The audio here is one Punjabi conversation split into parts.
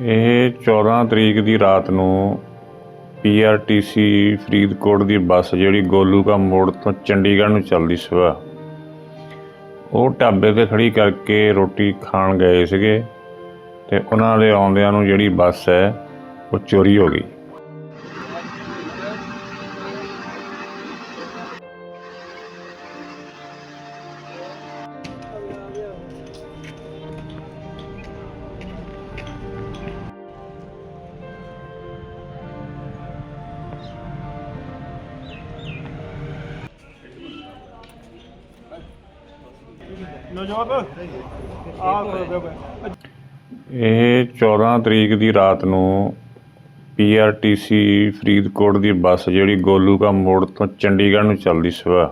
ਇਹ 14 ਤਰੀਕ ਦੀ ਰਾਤ ਨੂੰ ਪੀਆਰਟੀਸੀ ਫਰੀਦਕੋਟ ਦੀ ਬੱਸ ਜਿਹੜੀ ਗੋਲੂਕਾ ਮੋੜ ਤੋਂ ਚੰਡੀਗੜ੍ਹ ਨੂੰ ਚੱਲਦੀ ਸਵਾ ਉਹ ਢਾਬੇ ਤੇ ਖੜੀ ਕਰਕੇ ਰੋਟੀ ਖਾਣ ਗਏ ਸੀਗੇ ਤੇ ਉਹਨਾਂ ਦੇ ਆਉਂਦਿਆਂ ਨੂੰ ਜਿਹੜੀ ਬੱਸ ਹੈ, ਉਹ ਚੋਰੀ ਹੋ ਗਈ। ਇਹ 14 ਤਰੀਕ ਦੀ ਰਾਤ ਨੂੰ ਪੀਆਰਟੀਸੀ ਫਰੀਦਕੋਟ ਦੀ ਬੱਸ ਜਿਹੜੀ ਗੋਲੂਕਾ ਮੋੜ ਤੋਂ ਚੰਡੀਗੜ੍ਹ ਨੂੰ ਚੱਲਦੀ ਸਵੇਰ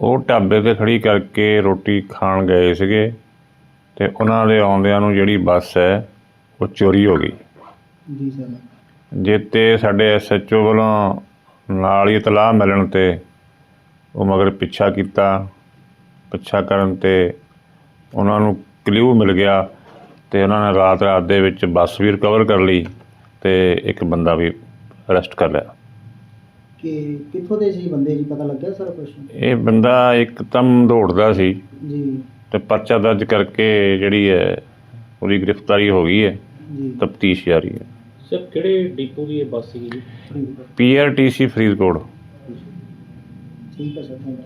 ਉਹ ਢਾਬੇ ਤੇ ਖੜੀ ਕਰਕੇ ਰੋਟੀ ਖਾਣ ਗਏ ਸੀਗੇ ਤੇ ਉਹਨਾਂ ਦੇ ਆਉਂਦਿਆਂ ਨੂੰ ਜਿਹੜੀ ਬੱਸ ਹੈ ਉਹ ਚੋਰੀ ਹੋ ਗਈ। ਜੀ ਸਰ। ਜਿੱਤੇ ਸਾਡੇ ਐਸਐਚਓ ਵੱਲੋਂ ਨਾਲ ਹੀ ਇਤਲਾਹ ਮਿਲਣ ਤੇ ਉਹ ਮਗਰ ਪਿੱਛਾ ਕੀਤਾ। ਪਿੱਛਾ ਕਰਨ ਤੇ ਉਹਨਾਂ ਨੂੰ ਕਲਿਊ ਮਿਲ ਗਿਆ ਤੇ ਉਹਨਾਂ ਨੇ ਰਾਤ ਰਾਤ ਦੇ ਵਿੱਚ ਬੱਸ ਵੀ ਰਿਕਵਰ ਕਰ ਲਈ ਤੇ ਇੱਕ ਬੰਦਾ ਵੀ ਅਰੈਸਟ ਕਰ ਲਿਆ। ਕਿ ਕਿੱਥੋਂ ਦੇ ਸੀ ਬੰਦੇ ਜੀ? ਪਤਾ ਲੱਗਿਆ ਸਰ ਕੁਛ? ਇਹ ਬੰਦਾ ਇੱਕਦਮ ਦੌੜਦਾ ਸੀ ਜੀ। ਤੇ ਪਰਚਾ ਦਰਜ ਕਰਕੇ ਜਿਹੜੀ ਹੈ ਉਹਦੀ ਗ੍ਰਿਫਤਾਰੀ ਹੋ ਗਈ ਹੈ। ਜੀ। ਤਫਤੀਸ਼ ਜਾਰੀ ਹੈ। ਸਰ ਕਿਹੜੇ ਡਿਪੂ ਦੀ ਇਹ ਬੱਸ ਸੀਗੀ ਜੀ? ਫਰੀਦਕੋਟ। ਪੀਆਰਟੀਸੀ ਫਰੀਦਕੋਟ। ਠੀਕ ਹੈ ਸਰ ਥੈਂਕ ਯੂ।